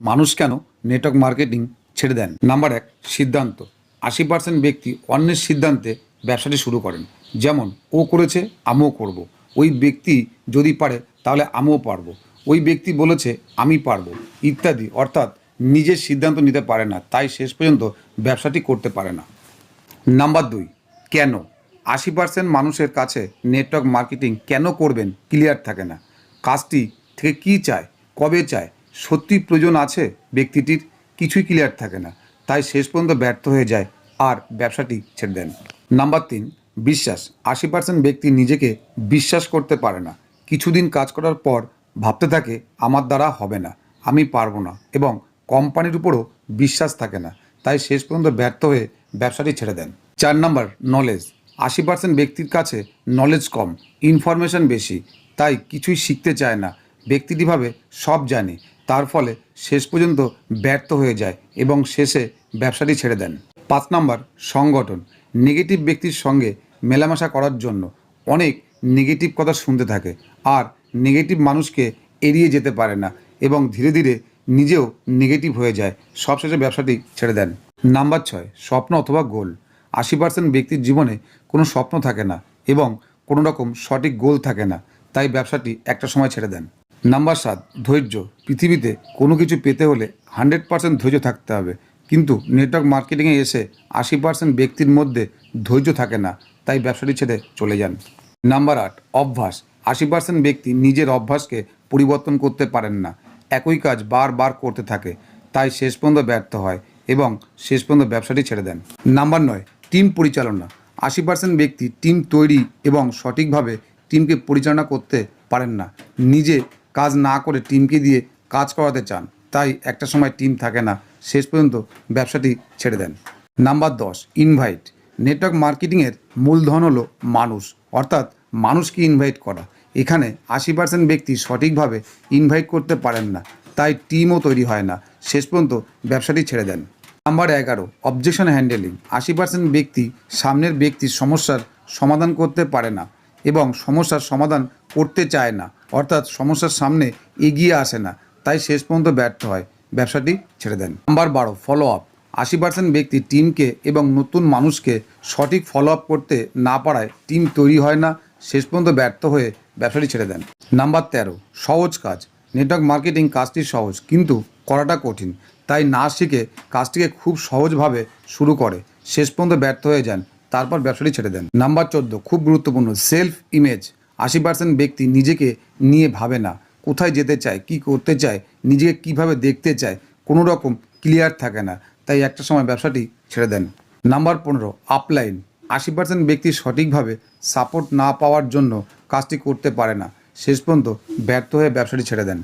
মানুষ কেন network marketing ছেড়ে দেন? নাম্বার এক, সিদ্ধান্ত। আশি পার্সেন্ট ব্যক্তি অন্যের সিদ্ধান্তে ব্যবসাটি শুরু করেন। যেমন, ও করেছে, আমিও করব। ওই ব্যক্তি যদি পারে, তাহলে আমিও পারব। ওই ব্যক্তি বলেছে, আমি পারব। ইত্যাদি। অর্থাৎ, নিজের সিদ্ধান্ত নিতে পারে না। তাই শেষ পর্যন্ত ব্যবসাটি করতে পারে না। নাম্বার দুই, কেন? আশি পার্সেন্ট মানুষের কাছে নেটওয়ার্ক মার্কেটিং কেন করবেন? ক্লিয়ার থাকে না। কাজটি থেকে কী চায়? কবে চায়? সত্যি প্রয়োজন আছে ব্যক্তিটির? কিছুই ক্লিয়ার থাকে না। তাই শেষ পর্যন্ত ব্যর্থ হয়ে যায় আর ব্যবসাটি ছেড়ে দেন। নাম্বার তিন, বিশ্বাস। আশি পার্সেন্ট ব্যক্তি নিজেকে বিশ্বাস করতে পারে না। কিছুদিন কাজ করার পর ভাবতে থাকে, আমার দ্বারা হবে না। আমি পারব না। এবং কোম্পানির উপরও বিশ্বাস থাকে না। তাই শেষ পর্যন্ত ব্যর্থ হয়ে ব্যবসাটি ছেড়ে দেন। চার নাম্বার নলেজ আশি পার্সেন্ট ব্যক্তির কাছে নলেজ কম ইনফরমেশন বেশি। তাই কিছুই শিখতে চায় না। ব্যক্তিটি ভাবে সব জানে। তার ফলে শেষ পর্যন্ত ব্যর্থ হয়ে যায় এবং শেষে ব্যবসাটি ছেড়ে দেন। পাঁচ নাম্বার, সংগঠন। নেগেটিভ ব্যক্তির সঙ্গে মেলামেশা করার জন্য অনেক নেগেটিভ কথা শুনতে থাকে আর নেগেটিভ মানুষকে এড়িয়ে যেতে পারে না এবং ধীরে ধীরে নিজেও নেগেটিভ হয়ে যায়। সবশেষে ব্যবসাটি ছেড়ে দেন। নাম্বার ছয়, স্বপ্ন অথবা গোল। আশি পার্সেন্ট ব্যক্তির জীবনে কোনো স্বপ্ন থাকে না এবং কোনো রকম সঠিক গোল থাকে না, তাই ব্যবসাটি একটা সময় ছেড়ে দেন। নাম্বার সাত, ধৈর্য। পৃথিবীতে কোনো কিছু পেতে হলে হান্ড্রেড পার্সেন্ট ধৈর্য থাকতে হবে। কিন্তু নেটওয়ার্ক মার্কেটিংয়ে এসে আশি পার্সেন্ট ব্যক্তির মধ্যে ধৈর্য থাকে না, তাই ব্যবসাটি ছেড়ে চলে যান। নাম্বার আট, অভ্যাস। আশি পার্সেন্ট ব্যক্তি নিজের অভ্যাসকে পরিবর্তন করতে পারেন না। একই কাজ বারবার করতে থাকে, তাই শেষ পর্যন্ত ব্যর্থ হয় এবং শেষ পর্যন্ত ব্যবসাটি ছেড়ে দেন। নাম্বার নয়, টিম পরিচালনা। আশি পার্সেন্ট ব্যক্তি টিম তৈরি এবং সঠিকভাবে টিমকে পরিচালনা করতে পারেন না। নিজে কাজ না করে টিমকে দিয়ে কাজ করাতে চান, তাই একটা সময় টিম থাকে না। শেষ পর্যন্ত ব্যবসাটি ছেড়ে দেন। নাম্বার দশ ইনভাইট নেটওয়ার্ক মার্কেটিংয়ের মূলধন হলো মানুষ, অর্থাৎ মানুষকে ইনভাইট করা। এখানে আশি পার্সেন্ট ব্যক্তি সঠিকভাবে ইনভাইট করতে পারেন না, তাই টিমও তৈরি হয় না। শেষ পর্যন্ত ব্যবসাটি ছেড়ে দেন। নাম্বার এগারো অবজেকশন হ্যান্ডেলিং আশি পার্সেন্ট ব্যক্তি সামনের ব্যক্তির সমস্যার সমাধান করতে পারে না এবং সমস্যার সমাধান করতে চায় না। অর্থাৎ সমস্যার সামনে এগিয়ে আসে না। তাই শেষ পর্যন্ত ব্যর্থ হয়। ব্যবসাটি ছেড়ে দেন। নাম্বার বারো ফলো আপ আশি পার্সেন্ট ব্যক্তি টিমকে এবং নতুন মানুষকে সঠিক ফলো আপ করতে না পারায় টিম তৈরি হয় না। শেষ পর্যন্ত ব্যর্থ হয়ে ব্যবসাটি ছেড়ে দেন। নাম্বার তেরো, সহজ কাজ। নেটওয়ার্ক মার্কেটিং কাজটি সহজ, কিন্তু করাটা কঠিন। তাই না শিখে কাজটিকে খুব সহজভাবে শুরু করে। শেষ পর্যন্ত ব্যর্থ হয়ে যান, তারপর ব্যবসাটি ছেড়ে দেন। নাম্বার চোদ্দ, খুব গুরুত্বপূর্ণ সেলফ ইমেজ আশি পার্সেন্ট ব্যক্তি নিজেকে নিয়ে ভাবে না, কোথায় যেতে চায়, কি করতে চায়, নিজেকে কীভাবে দেখতে চায় কোনো রকম ক্লিয়ার থাকে না। তাই একটা সময় ব্যবসাটি ছেড়ে দেন। নাম্বার পনেরো আপলাইন আশি পার্সেন্ট ব্যক্তি সঠিকভাবে সাপোর্ট না পাওয়ার জন্য কাজটি করতে পারে না। শেষ পর্যন্ত ব্যর্থ হয়ে ব্যবসাটি ছেড়ে দেন।